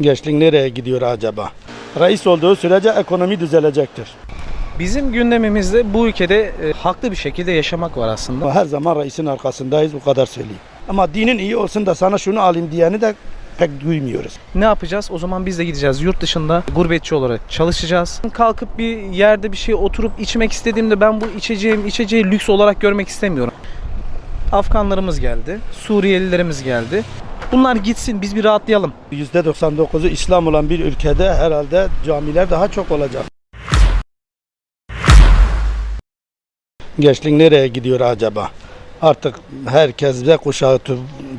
Gençlik nereye gidiyor acaba? Reis olduğu sürece ekonomi düzelecektir. Bizim gündemimizde bu ülkede e, haklı bir şekilde yaşamak var aslında. Her zaman reisin arkasındayız bu kadar söyleyeyim. Ama dinin iyi olsun da sana şunu alayım diyeni de pek duymuyoruz. Ne yapacağız? O zaman biz de gideceğiz yurt dışında gurbetçi olarak çalışacağız. Kalkıp bir yerde bir şey oturup içmek istediğimde ben bu içeceğim içeceği lüks olarak görmek istemiyorum. Afganlarımız geldi, Suriyelilerimiz geldi. Bunlar gitsin biz bir rahatlayalım. %99'u İslam olan bir ülkede herhalde camiler daha çok olacak. Gençlik nereye gidiyor acaba? Artık herkes Z kuşağı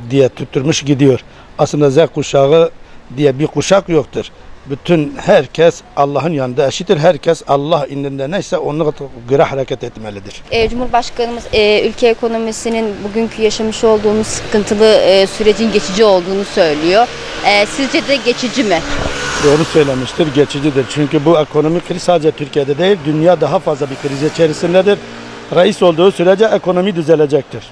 diye tutturmuş gidiyor. Aslında Z kuşağı diye bir kuşak yoktur. Bütün herkes Allah'ın yanında eşittir. Herkes Allah indinde neyse ona göre hareket etmelidir. E, Cumhurbaşkanımız e, ülke ekonomisinin bugünkü yaşamış olduğumuz sıkıntılı e, sürecin geçici olduğunu söylüyor. E, sizce de geçici mi? Doğru söylemiştir, geçicidir. Çünkü bu ekonomik kriz sadece Türkiye'de değil, dünya daha fazla bir kriz içerisindedir. Reis olduğu sürece ekonomi düzelecektir.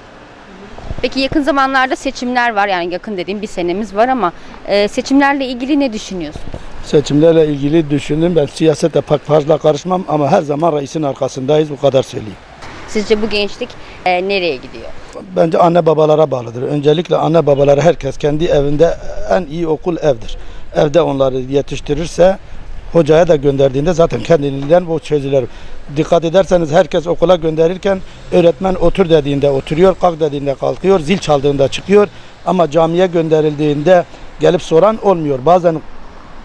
Peki yakın zamanlarda seçimler var yani yakın dediğim bir senemiz var ama e, seçimlerle ilgili ne düşünüyorsun? Seçimlerle ilgili düşündüm. Ben siyasete pek fazla karışmam ama her zaman reisin arkasındayız. Bu kadar söyleyeyim. Sizce bu gençlik e, nereye gidiyor? Bence anne babalara bağlıdır. Öncelikle anne babaları herkes kendi evinde en iyi okul evdir. Evde onları yetiştirirse hocaya da gönderdiğinde zaten kendiliğinden bu çözülür. Dikkat ederseniz herkes okula gönderirken öğretmen otur dediğinde oturuyor, kalk dediğinde kalkıyor, zil çaldığında çıkıyor. Ama camiye gönderildiğinde gelip soran olmuyor. Bazen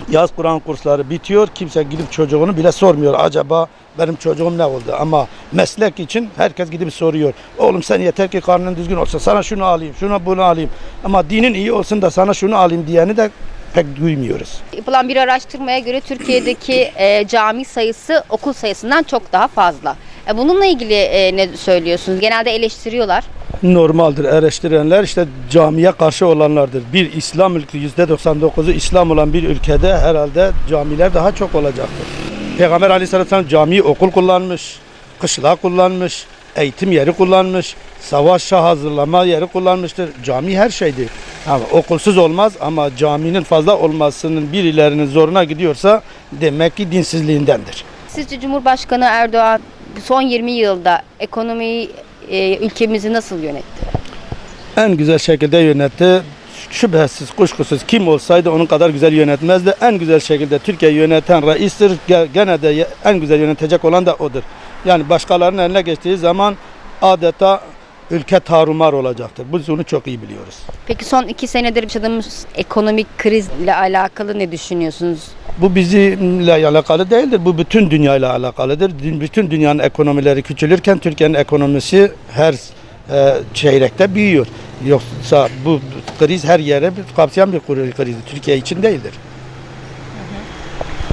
yaz Kur'an kursları bitiyor. Kimse gidip çocuğunu bile sormuyor. Acaba benim çocuğum ne oldu? Ama meslek için herkes gidip soruyor. Oğlum sen yeter ki karnın düzgün olsa sana şunu alayım, şuna bunu alayım. Ama dinin iyi olsun da sana şunu alayım diyeni de pek duymuyoruz. Yapılan bir araştırmaya göre Türkiye'deki e, cami sayısı okul sayısından çok daha fazla. E, bununla ilgili e, ne söylüyorsunuz? Genelde eleştiriyorlar. Normaldir eleştirenler işte camiye karşı olanlardır. Bir İslam ülke %99'u İslam olan bir ülkede herhalde camiler daha çok olacaktır. Peygamber Aleyhisselatü Vesselam camiyi okul kullanmış, kışla kullanmış, eğitim yeri kullanmış, savaşa hazırlama yeri kullanmıştır. Cami her şeydir. Ama okulsuz olmaz ama caminin fazla olmasının birilerinin zoruna gidiyorsa demek ki dinsizliğindendir. Sizce Cumhurbaşkanı Erdoğan son 20 yılda ekonomiyi e, ülkemizi nasıl yönetti? en güzel şekilde yönetti. Şüphesiz, kuşkusuz kim olsaydı onun kadar güzel yönetmezdi. En güzel şekilde Türkiye yöneten reistir. Ge- Gene de en güzel yönetecek olan da odur. Yani başkalarının eline geçtiği zaman adeta ülke tarumar olacaktır. Biz bunu çok iyi biliyoruz. Peki son iki senedir yaşadığımız ekonomik krizle alakalı ne düşünüyorsunuz? Bu bizimle alakalı değildir. Bu bütün dünyayla alakalıdır. Bütün dünyanın ekonomileri küçülürken Türkiye'nin ekonomisi her e, çeyrekte büyüyor. Yoksa bu kriz her yere bir- kapsayan bir kriz. Türkiye için değildir.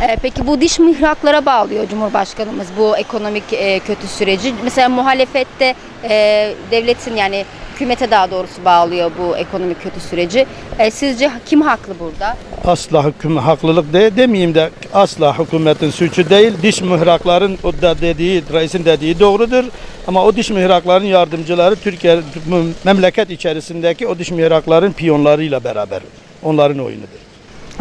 Ee, peki bu diş mihraklara bağlıyor Cumhurbaşkanımız bu ekonomik e, kötü süreci. Mesela muhalefette e, devletin yani hükümete daha doğrusu bağlıyor bu ekonomik kötü süreci. E, sizce kim haklı burada? asla hüküm haklılık de demeyeyim de asla hükümetin suçu değil. Diş mihrakların o da dediği, reisin dediği doğrudur. Ama o diş mihrakların yardımcıları Türkiye memleket içerisindeki o diş mihrakların piyonlarıyla beraber. Onların oyunudur.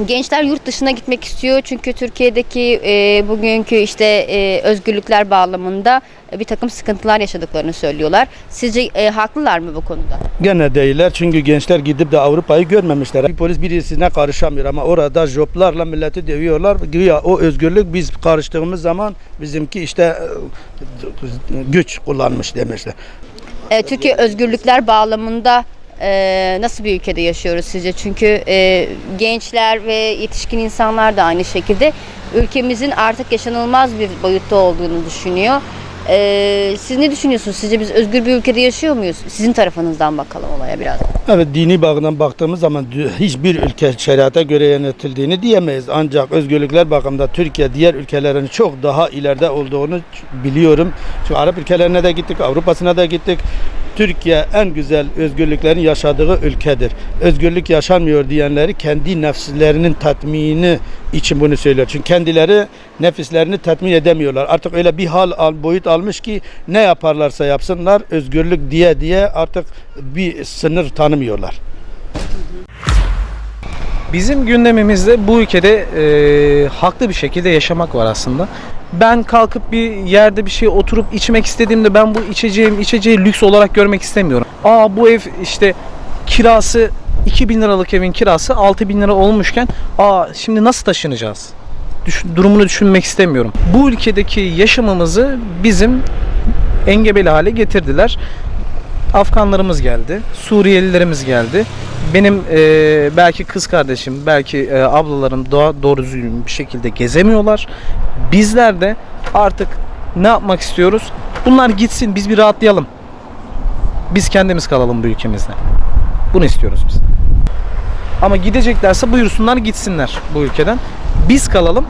Gençler yurt dışına gitmek istiyor çünkü Türkiye'deki e, bugünkü işte e, özgürlükler bağlamında bir takım sıkıntılar yaşadıklarını söylüyorlar. Sizce e, haklılar mı bu konuda? Gene değiller çünkü gençler gidip de Avrupa'yı görmemişler. Bir polis birisine karışamıyor ama orada joplarla milleti dövüyorlar. Güya o özgürlük biz karıştığımız zaman bizimki işte e, güç kullanmış demişler. E, Türkiye özgürlükler bağlamında e, nasıl bir ülkede yaşıyoruz sizce? Çünkü e, gençler ve yetişkin insanlar da aynı şekilde ülkemizin artık yaşanılmaz bir boyutta olduğunu düşünüyor. E, siz ne düşünüyorsunuz? Sizce biz özgür bir ülkede yaşıyor muyuz? Sizin tarafınızdan bakalım olaya biraz. Evet dini bağından baktığımız zaman hiçbir ülke şeriata göre yönetildiğini diyemeyiz. Ancak özgürlükler bakımında Türkiye diğer ülkelerin çok daha ileride olduğunu biliyorum. Çünkü Arap ülkelerine de gittik, Avrupa'sına da gittik. Türkiye en güzel özgürlüklerin yaşadığı ülkedir. Özgürlük yaşanmıyor diyenleri kendi nefslerinin tatmini için bunu söylüyor. Çünkü kendileri nefislerini tatmin edemiyorlar. Artık öyle bir hal al, boyut almış ki ne yaparlarsa yapsınlar özgürlük diye diye artık bir sınır tanımıyorlar. Bizim gündemimizde bu ülkede e, haklı bir şekilde yaşamak var aslında. Ben kalkıp bir yerde bir şey oturup içmek istediğimde ben bu içeceğim içeceği lüks olarak görmek istemiyorum. Aa bu ev işte kirası 2000 liralık evin kirası 6000 lira olmuşken aa şimdi nasıl taşınacağız? Düş- durumunu düşünmek istemiyorum. Bu ülkedeki yaşamımızı bizim engebeli hale getirdiler. Afganlarımız geldi, Suriyelilerimiz geldi. Benim e, belki kız kardeşim, belki e, ablalarım doğa, doğru düzgün bir şekilde gezemiyorlar. Bizler de artık ne yapmak istiyoruz? Bunlar gitsin, biz bir rahatlayalım. Biz kendimiz kalalım bu ülkemizde. Bunu istiyoruz biz. Ama gideceklerse buyursunlar gitsinler bu ülkeden. Biz kalalım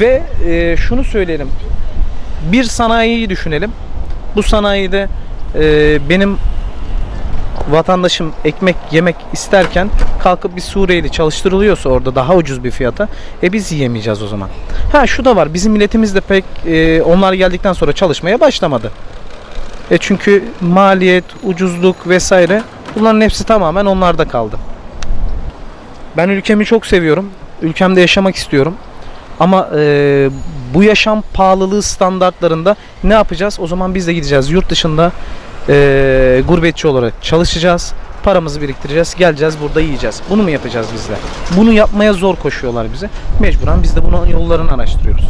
ve e, şunu söyleyelim. Bir sanayiyi düşünelim. Bu sanayide e, benim vatandaşım ekmek yemek isterken kalkıp bir Suriyeli çalıştırılıyorsa orada daha ucuz bir fiyata e biz yiyemeyeceğiz o zaman. Ha şu da var bizim milletimiz de pek e, onlar geldikten sonra çalışmaya başlamadı. E çünkü maliyet, ucuzluk vesaire bunların hepsi tamamen onlarda kaldı. Ben ülkemi çok seviyorum. Ülkemde yaşamak istiyorum. Ama e, bu yaşam pahalılığı standartlarında ne yapacağız? O zaman biz de gideceğiz yurt dışında e, gurbetçi olarak çalışacağız. Paramızı biriktireceğiz. Geleceğiz burada yiyeceğiz. Bunu mu yapacağız bizler? Bunu yapmaya zor koşuyorlar bize. Mecburen biz de bunun yollarını araştırıyoruz.